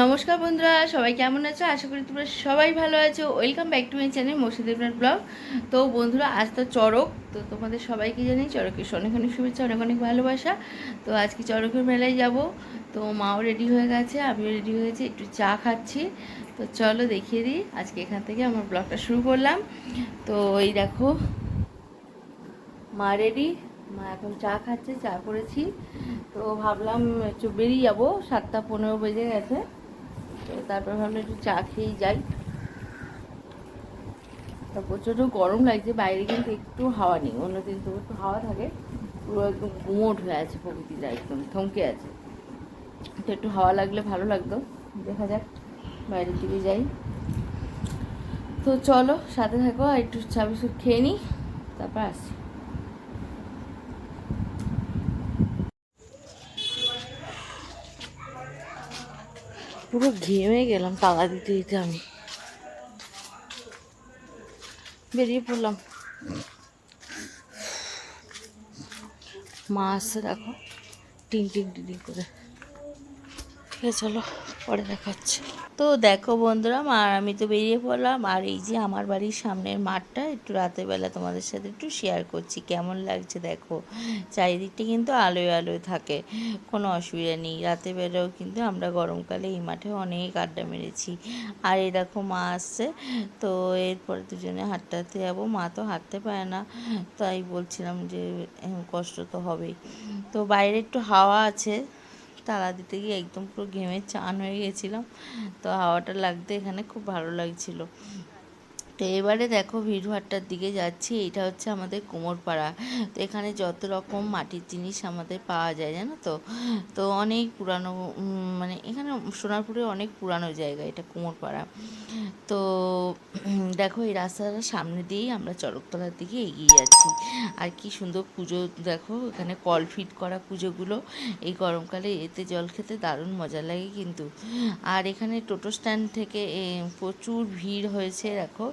নমস্কার বন্ধুরা, সবাই কেমন আছো? আশা করি তোমরা সবাই ভালো আছো। Welcome back to my channel মসিদেবনাথ blog তো বন্ধুরা, আজ তো চড়ক। তো তোমাদের সবাইকে জানি চড়কের অনেক অনেক শুভেচ্ছা অনেক অনেক ভালোবাসা। তো আজকে চড়কের মেলায় যাব। তো মাও রেডি হয়ে গেছে, আমিও রেডি হয়েছি একটু চা খাচ্ছি। তো চলো দেখিয়ে দিই, আজকে এখান থেকে আমার ব্লগটা শুরু করলাম। তো এই দেখো, মা রেডি মা এখন চা খাচ্ছে, চা করেছি। তো ভাবলাম একটু বেরিয়ে যাব, সাতটা পনেরো বেজে গেছে। তারপর ভাবলাম একটু চা খেয়েই যাই। তো প্রচণ্ড গরম লাগছে, বাইরে কিন্তু একটু হাওয়া নেই অন্যদিন তো একটু হাওয়া থাকে। পুরো একদম গুমোট হয়ে আছে প্রকৃতিটা, একদম থমকে আছে। তো একটু হাওয়া লাগলে ভালো লাগতো, দেখা যাক, বাইরের দিকে যাই। তো চলো, সাথে থাকো আর একটু চা খেয়ে নিই, তারপর আসছি। পুরো ঘেমে গেলাম, তালা দিতে দিতে আমি। বেরিয়ে পড়লাম। মা আসছে দেখো টিং টিং টিং করে। ঠিক আছে চলো। পরে দেখাচ্ছি। তো দেখো বন্ধুরা আর আমি তো বেরিয়ে পড়লাম। আর এই যে আমার বাড়ির সামনের মাঠটা, একটু রাতের বেলা তোমাদের সাথে একটু শেয়ার করছি। কেমন লাগছে দেখো? চারিদিকটা কিন্তু আলোয় আলোয় থাকে, কোনো অসুবিধা নেই। রাতের বেলাও কিন্তু আমরা গরমকালে এই মাঠে অনেক আড্ডা মেরেছি। আর এই দেখো মা আসছে, তো এরপরে দুজনে হাঁটতে হাঁটতে যাব। মা তো হাঁটতে পারে না, তাই বলছিলাম যে কষ্ট তো হবেই। তো বাইরে একটু হাওয়া আছে তালা দিতে গিয়ে একদম পুরো ঘেমে চান হয়ে গেছিলাম। তো হাওয়াটা লাগতে এখানে খুব ভালো লাগছিল। তো এবারে দেখো ভিড়ভাট্টার দিকে যাচ্ছি এটা হচ্ছে আমাদের কুমোরপাড়া। তো এখানে যত রকম মাটির জিনিস আমাদের পাওয়া যায়, জানো তো? তো অনেক পুরানো মানে এখানে সোনারপুরে অনেক পুরানো জায়গা এটা কুমোরপাড়া। তো, দেখো এই রাস্তাটার সামনে দিয়েই আমরা চড়কতলার দিকে এগিয়ে যাচ্ছি। আর কি সুন্দর পুজো, দেখো এখানে কল ফিট করা পুজোগুলো। এই গরমকালে এতে জল খেতে দারুণ মজা লাগে কিন্তু। আর এখানে টোটো স্ট্যান্ড থেকে প্রচুর ভিড় হয়েছে, দেখো।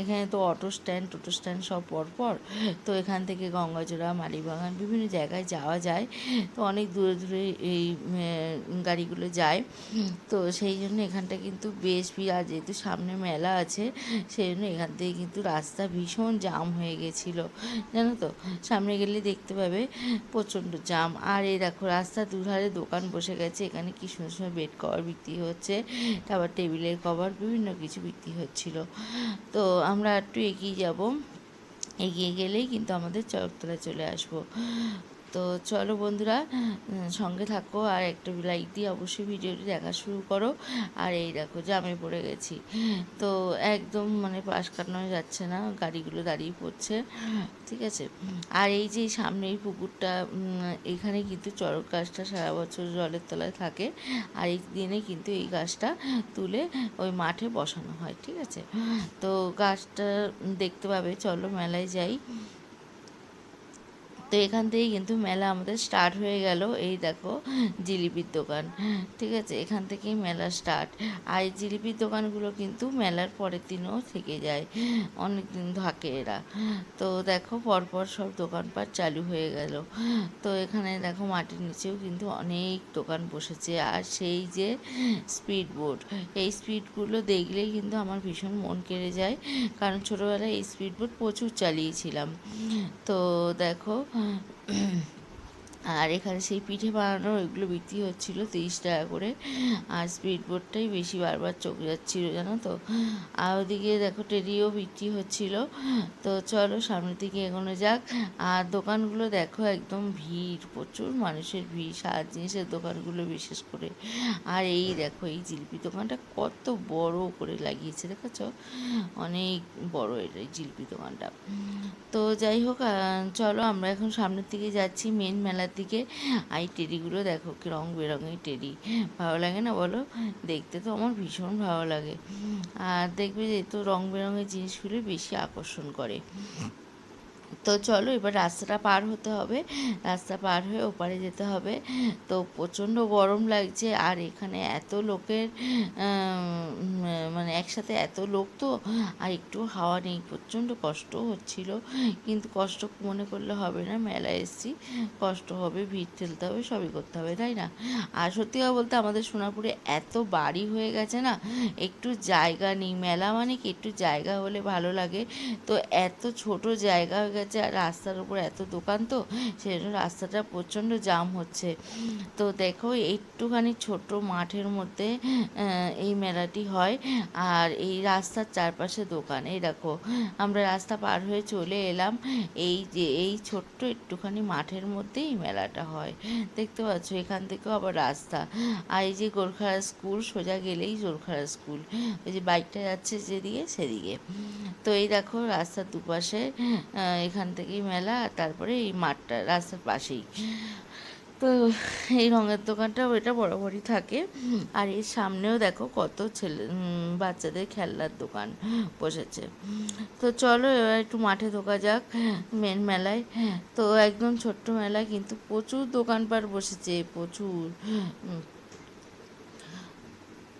এখানে তো অটো স্ট্যান্ড টোটো স্ট্যান্ড সব পরপর। তো এখান থেকে গঙ্গাজোড়া মালিবাগান বিভিন্ন জায়গায় যাওয়া যায়। তো অনেক দূরে দূরে এই গাড়িগুলো যায়। তো সেই জন্য এখানটা কিন্তু বেশ আর যেহেতু সামনে মেলা আছে, সেই জন্য এখান থেকে কিন্তু রাস্তা ভীষণ জাম হয়ে গেছিল। জানো তো? সামনে গেলে দেখতে পাবে প্রচণ্ড জাম আর এই দেখো রাস্তার দুধারে দোকান বসে গেছে। এখানে কি সুন্দর সুন্দর বেড কভার বিক্রি হচ্ছে। তারপর টেবিলের কভার বিভিন্ন কিছু বিক্রি হচ্ছিল। তো আমরা একটু এগিয়ে যাব। এগিয়ে গেলেই কিন্তু আমাদের চরকতলায় চলে আসব। তো চলো বন্ধুরা সঙ্গে থাকো আর একটা লাইক দিয়ে অবশ্যই ভিডিওটি দেখা শুরু করো। আর এই দেখো জামে পড়ে গেছি। তো একদম মানে পাশ কাটানো যাচ্ছে না গাড়িগুলো দাঁড়িয়ে পড়ছে। ঠিক আছে? আর এই যে সামনে এই পুকুরটা এখানে কিন্তু চড়ক গাছটা সারা বছর জলের তলায় থাকে। আর এই দিনে কিন্তু এই গাছটা তুলে ওই মাঠে বসানো হয়। ঠিক আছে? তো গাছটা দেখতে পাবে চলো মেলায় যাই। তো এখান থেকেই কিন্তু মেলা আমাদের স্টার্ট হয়ে গেল। এই দেখো, জিলিপির দোকান। ঠিক আছে, এখান থেকেই মেলা স্টার্ট আর এই জিলিপির দোকানগুলো কিন্তু মেলার পরের দিনও থেকে যায়। অনেক দিন থাকে এরা। তো দেখো, পরপর সব দোকানপাট চালু হয়ে গেল। তো এখানে দেখো, মাটির নিচেও কিন্তু অনেক দোকান বসেছে। আর সেই যে স্পিড বোট এই স্পিডগুলো দেখলেই কিন্তু আমার ভীষণ মন কেড়ে যায়। কারণ ছোটোবেলায় এই স্পিড প্রচুর চালিয়েছিলাম। তো দেখো 嗯。আর এখানে সেই পিঠে বানানোর ওইগুলো বিক্রি হচ্ছিল তিরিশ টাকা করে। আর স্পিড বোটটাই বেশি বারবার চোখ যাচ্ছিল, জানো তো? আর ওদিকে দেখো টেডিও বিক্রি হচ্ছিল। তো চলো সামনের দিকে এগোনো যাক। আর দোকানগুলো দেখো একদম ভিড়, প্রচুর মানুষের ভিড়, সার জিনিসের দোকানগুলো বিশেষ করে। আর এই দেখো, এই জিলিপি দোকানটা কত বড় করে লাগিয়েছে, দেখেছ? অনেক বড় এটা এই জিলিপি দোকানটা। তো যাই হোক চলো আমরা এখন সামনের দিকে যাচ্ছি মেন মেলার দিকে। আর এই টেডিগুলো দেখো রং বেরঙের টেডি। ভালো লাগে না বলো? দেখতে তো আমার ভীষণ ভালো লাগে। আর দেখবে যে তো রং বেরঙের জিনিসগুলো বেশি আকর্ষণ করে। তো চলো এবার রাস্তাটা পার হতে হবে। রাস্তা পার হয়ে ওপারে যেতে হবে। তো প্রচণ্ড গরম লাগছে আর এখানে এত লোকের মানে একসাথে এত লোক তো, আর একটু হাওয়া নেই। প্রচণ্ড কষ্ট হচ্ছিল। কিন্তু কষ্ট মনে করলে হবে না, মেলায় এসেছি। কষ্ট হবে, ভিড় ঠেলতে হবে, সবই করতে হবে, তাই না? আর সত্যি কথা বলতে আমাদের সোনাপুরে এত বাড়ি হয়ে গেছে না, একটু জায়গা নেই। মেলা মানে কি? একটু জায়গা হলে ভালো লাগে। তো এত ছোট জায়গা হয়ে গেছে আর রাস্তার উপর এত দোকান তো সেই জন্য রাস্তাটা প্রচণ্ড জাম হচ্ছে। তো দেখো, একটুখানি ছোট মাঠের মধ্যে এই মেলাটি হয় আর এই রাস্তার চারপাশে দোকান। এই দেখো, আমরা রাস্তা পার হয়ে চলে এলাম। এই যে, এই ছোট্ট একটুখানি মাঠের মধ্যে এই মেলাটা হয়। দেখতে পাচ্ছ, এখান থেকেও আবার রাস্তা। আর এই যে গোরখারা স্কুল, সোজা গেলেই গোরখারা স্কুল। ওই যে বাইকটা যাচ্ছে যেদিকে সেদিকে। তো এই দেখো, রাস্তার দুপাশে এখান থেকেই মেলা, তারপরে এই মাঠটা, রাস্তার পাশেই। তো এই রঙের দোকানটা ওইটা বরাবরই থাকে। আর এর সামনেও দেখো কত ছেলে বাচ্চাদের খেলনার দোকান বসেছে। তো চলো এবার একটু মাঠে ঢোকা যাক, মেন মেলায়। তো একদম ছোট্ট মেলা কিন্তু প্রচুর দোকানপাট বসেছে, প্রচুর।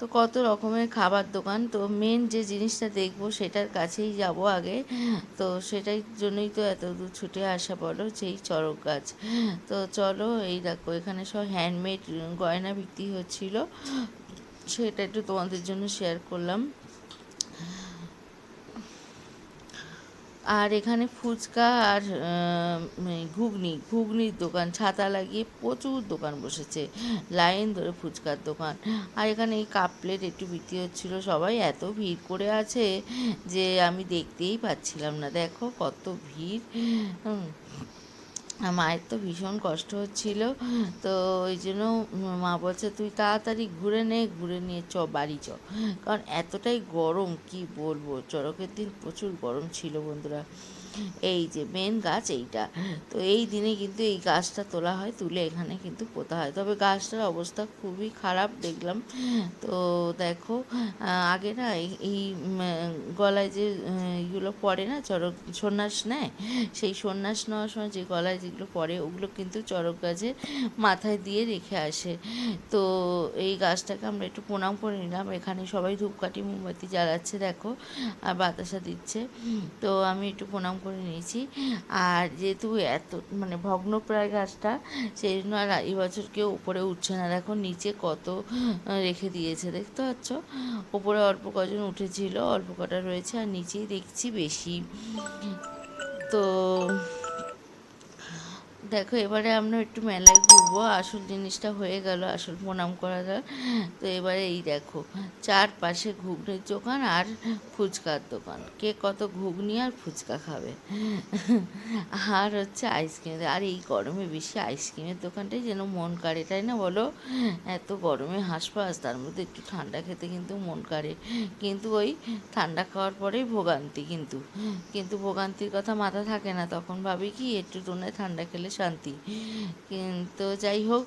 তো কত রকমের খাবার দোকান। তো মেন যে জিনিসটা দেখব সেটার কাছেই যাব আগে। তো সেটাই জন্যই তো এত দূর ছুটে আসা পড়ো সেই চড়ক গাছ। তো চলো এই দেখো, এখানে সব হ্যান্ডমেড গয়না বিক্রি হচ্ছিল। সেটা একটু তোমাদের জন্য শেয়ার করলাম। আর এখানে ফুচকা আর ঘুগনি, ঘুগনির দোকান, ছাতা লাগিয়ে প্রচুর দোকান বসেছে, লাইন ধরে ফুচকার দোকান। আর এখানে এই কাপ প্লেট একটু বিক্রি হচ্ছিল, সবাই এত ভিড় করে আছে যে আমি দেখতেই পাচ্ছিলাম না। দেখো কত ভিড় মায়ের তো ভীষণ কষ্ট হচ্ছিল। তো ওই জন্য মা বলছে, তুই তাড়াতাড়ি ঘুরে নে, ঘুরে নিয়ে চ, বাড়ি চ। কারণ এতটাই গরম, কি বলব? চড়কের দিন প্রচুর গরম ছিল বন্ধুরা। এই যে মেন গাছ এইটা। তো এই দিনে কিন্তু এই গাছটা তোলা হয়, তুলে এখানে কিন্তু পোতা হয়। তবে গাছটার অবস্থা খুবই খারাপ দেখলাম। তো দেখো আগে না এই- গলায় যে ইগুলো পড়ে না, চড়ক, সন্ন্যাস নেয়? সেই সন্ন্যাস নেওয়ার সময় যে গলায় যেগুলো পড়ে, ওগুলো কিন্তু চড়ক গাছের মাথায় দিয়ে রেখে আসে। তো এই গাছটাকে আমরা একটু প্রণাম করে নিলাম। এখানে সবাই ধূপকাঠি, মোমবাতি জ্বালাচ্ছে, দেখো, আর বাতাসা দিচ্ছে। তো আমি একটু প্রণাম করে নিয়েছি। আর যেহেতু এত মানে ভগ্নপ্রায় গাছটা সেই জন্য আর এবছর কেউ উপরে উঠছে না। দেখো নিচে কত রেখে দিয়েছে, দেখতে পাচ্ছ? উপরে অল্প কজন উঠেছিল, অল্প কটা রয়েছে, আর নিচেই দেখছি বেশি। তো দেখো, এবারে আমরা একটু মেলায় ঘুরবো। আসল জিনিসটা হয়ে গেল, আসল প্রণাম করা গেল তো এবারে এই দেখো, চারপাশে ঘুগনির দোকান আর ফুচকার দোকান। কে কত ঘুগনি আর ফুচকা খাবে? আর হচ্ছে আইসক্রিম। আর এই গরমে বেশি আইসক্রিমের দোকানটাই যেন মন কাড়ে, তাই না বলো? এত গরমে হাঁসফাঁস, তার মধ্যে একটু ঠান্ডা খেতে কিন্তু মন কাড়ে। কিন্তু ওই ঠান্ডা খাওয়ার পরেই ভোগান্তি কিন্তু। কিন্তু ভোগান্তির কথা মাথা থাকে না। তখন ভাবি কি, একটু টোনে ঠান্ডা খেলে শান্তি। কিন্তু যাই হোক,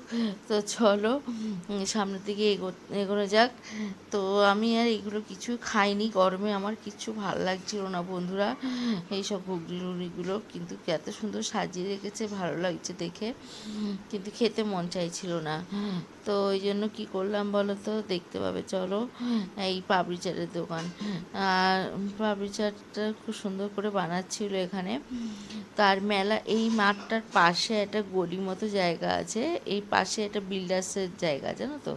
তো চলো সামনের দিকে এগো, এগোনো যাক। তো আমি আর এগুলো কিছু খাইনি, গরমে আমার কিছু ভালো লাগছিল না বন্ধুরা। এইসব ঘুগনি টুগনিগুলো কিন্তু এত সুন্দর সাজিয়ে রেখেছে, ভালো লাগছে দেখে। কিন্তু খেতে মন চাইছিল না। তো ওই জন্য কি করলাম বলো তো? দেখতে পাবে, চলো। এই পাপড়ি চাটের দোকান। আর পাপড়ি চাটটা খুব সুন্দর করে বানাচ্ছিল এখানে। তার মেলা এই মাঠটার পাশে একটা গলি মতো জায়গা আছে। এই পাশে একটা বিল্ডার্সের জায়গা জানো তো?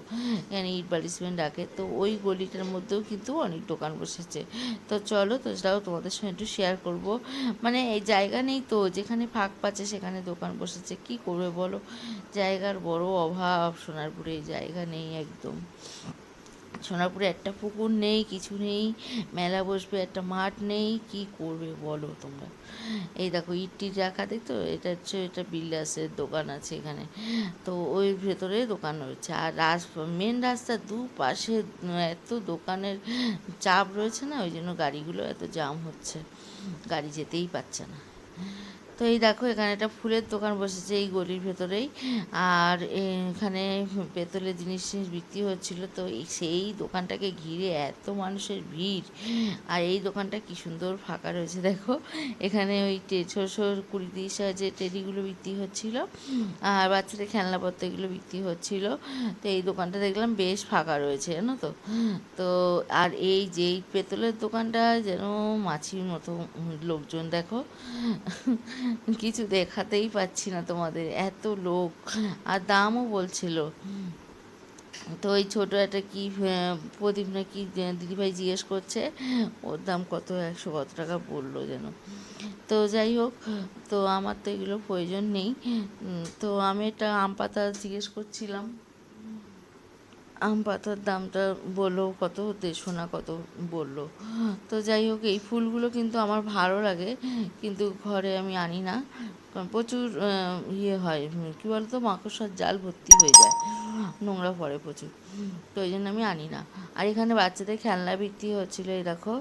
এখানে ইট বালি সিমেন্ট রাখে। তো ওই গলিটার মধ্যেও কিন্তু অনেক দোকান বসেছে। তো চলো তো, সেটাও তোমাদের সঙ্গে একটু শেয়ার করব। মানে এই জায়গা নেই তো, যেখানে ফাঁক পাচ্ছে সেখানে দোকান বসেছে। কি করবে বলো? জায়গার বড় অভাব, সোনারপুরে জায়গা নেই একদম। সোনারপুরে একটা পুকুর নেই, কিছু নেই, মেলা বসবে, একটা মাঠ নেই, কি করবে বলো তোমরা? এই দেখো ইট টিট রাখা দেখতো এটা হচ্ছে, এটা বিল্ডার্সের দোকান আছে এখানে। তো ওই ভেতরে দোকান রয়েছে। আর রাস মেন রাস্তার দুপাশে এত দোকানের চাপ রয়েছে না? ওই জন্য গাড়িগুলো এত জাম হচ্ছে। গাড়ি যেতেই পারছে না। তো এই দেখো, এখানে একটা ফুলের দোকান বসেছে এই গলির ভেতরেই। আর এখানে পেতলের জিনিস টিনিস বিক্রি হচ্ছিল। তো সেই দোকানটাকে ঘিরে এত মানুষের ভিড়। আর এই দোকানটা কি সুন্দর ফাঁকা রয়েছে, দেখো। এখানে ওই ছোট কুড়ি তিরিশ যে টেডিগুলো বিক্রি হচ্ছিল। আর বাচ্চাদের খেলনাপত্র এগুলো বিক্রি হচ্ছিল। তো এই দোকানটা দেখলাম বেশ ফাঁকা রয়েছে, জানো তো। তো আর এই যেই পেতলের দোকানটা যেন মাছির মতো লোকজন, দেখো। কিছু দেখাতেই পাচ্ছি না তোমাদের, এত লোক। আর দামও বলছিল। তো ওই ছোট একটা কি প্রদীপ না কি দিদিভাই জিজ্ঞেস করছে, ওর দাম কত, একশো কত টাকা বলল যেন। তো যাই হোক, তো আমার তো এগুলো প্রয়োজন নেই। তো আমি একটা আম পাতা জিজ্ঞেস করছিলাম। আম পাতার দামটা বলল কত দেড়শো না কত বলল। তো যাই হোক, এই ফুলগুলো কিন্তু আমার ভালো লাগে, কিন্তু ঘরে আমি আনি না। প্রচুর ইয়ে হয় কী বলতো, মাকড়সার জাল ভর্তি হয়ে যায়। নোংরা পড়ে প্রচুর। তো ওই জন্য আমি আনি না। আর এখানে বাচ্চাদের খেলনা বিক্রি হচ্ছিল, এই দেখো।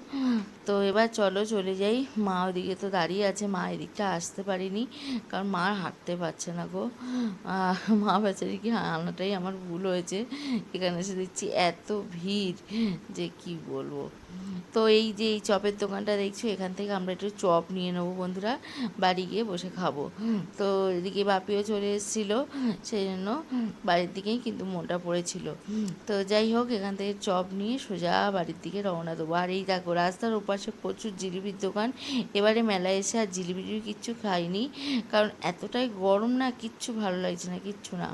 তো এবার চলো, চলে যাই। মা ওদিকে তো দাঁড়িয়ে আছে। মা এদিকটা আসতে পারিনি, কারণ মা হাঁটতে পারছে না গো। মা বেচারি কি আনাটাই আমার ভুল হয়েছে। এখানে এসে দেখছি এত ভিড়, যে কি বলব। তো এই যে এই চপের দোকানটা দেখছ, এখান থেকে আমরা একটু চপ নিয়ে নেব বন্ধুরা। বাড়ি গিয়ে বসে খাব। তো এদিকে বাপিও চলে এসেছিল সেই জন্য বাড়ির দিকেই কিন্তু মনটা পড়েছিল। তো যাই হোক, এখান থেকে চপ নিয়ে সোজা বাড়ির দিকে রওনা দেবো। আর এই দেখো, রাস্তার ওপাশে প্রচুর জিলিপির দোকান। এবারে মেলায় এসে আর জিলিপি টিলিপি কিচ্ছু খাইনি, কারণ এতটাই গরম না, কিচ্ছু ভালো লাগছে না, কিচ্ছু না।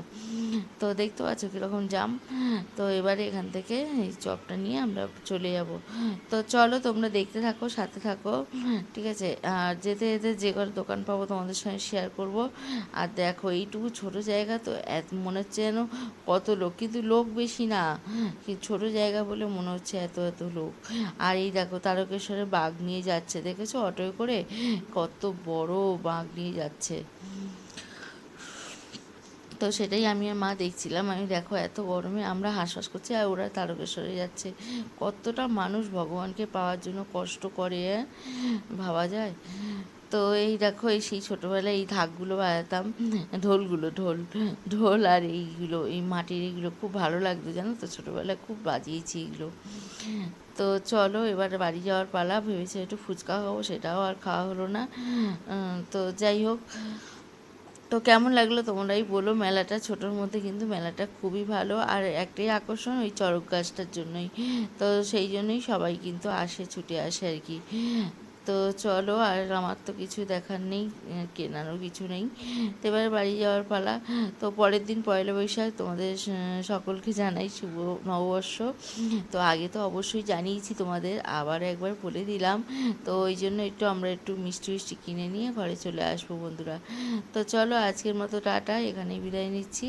তো দেখতে পাচ্ছ কীরকম জাম। তো এবারে এখান থেকে এই চপটা নিয়ে আমরা চলে যাব। তো চলো তোমরা দেখতে থাকো, সাথে থাকো। ঠিক আছে? আর যেতে যেতে যে কটা দোকান পাবো তোমাদের সঙ্গে। শেয়ার করব। আর দেখো, এইটুকু ছোট জায়গা তো এত মনে হচ্ছে যেন কত লোক, কিন্তু লোক বেশি না। ছোট জায়গা বলে মনে হচ্ছে এত এত লোক। আর এই দেখো তারকেশ্বরে বাঘ নিয়ে যাচ্ছে, দেখেছ? অটোয় করে কত বড় বাঘ নিয়ে যাচ্ছে। তো সেটাই আমি আর মা দেখছিলাম। আমি দেখো, এত গরমে আমরা হাঁসফাঁস করছি আর ওরা তারকেশ্বরে যাচ্ছে। কতটা মানুষ ভগবানকে পাওয়ার জন্য কষ্ট করে হ্যাঁ? ভাবা যায়? তো এই দেখো এই সেই ছোটোবেলায় এই ঢাকগুলো বাজাতাম ঢোলগুলো ঢোল ঢোল আর এইগুলো এই মাটির এইগুলো খুব ভালো লাগতো জানো তো ছোটোবেলায় খুব বাজিয়েছি এগুলো তো চলো এবার বাড়ি যাওয়ার পালা ভেবেছি একটু ফুচকা খাব সেটাও আর খাওয়া হলো না। তো যাই হোক তো কেমন লাগল তোমরাই বলো মেলাটা ছোটোর মধ্যে কিন্তু মেলাটা খুবই ভালো আর একটাই আকর্ষণ ওই চড়ক গাছটার জন্যই। তো সেই জন্যই সবাই কিন্তু আসে ছুটে আসে আর কি। তো চলো, আর আমার তো কিছু দেখার নেই কেনারও কিছু নেই। তো এবার বাড়ি যাওয়ার পালা। তো পরের দিন পয়লা বৈশাখ তোমাদের সকলকে জানাই শুভ নববর্ষ। তো আগে তো অবশ্যই জানিয়েছি তোমাদের, আবার একবার বলে দিলাম। তো ওই জন্য একটু আমরা একটু মিষ্টি মিষ্টি কিনে নিয়ে ঘরে চলে আসব বন্ধুরা। তো চলো, আজকের মতো টাটা, এখানেই বিদায় নিচ্ছি।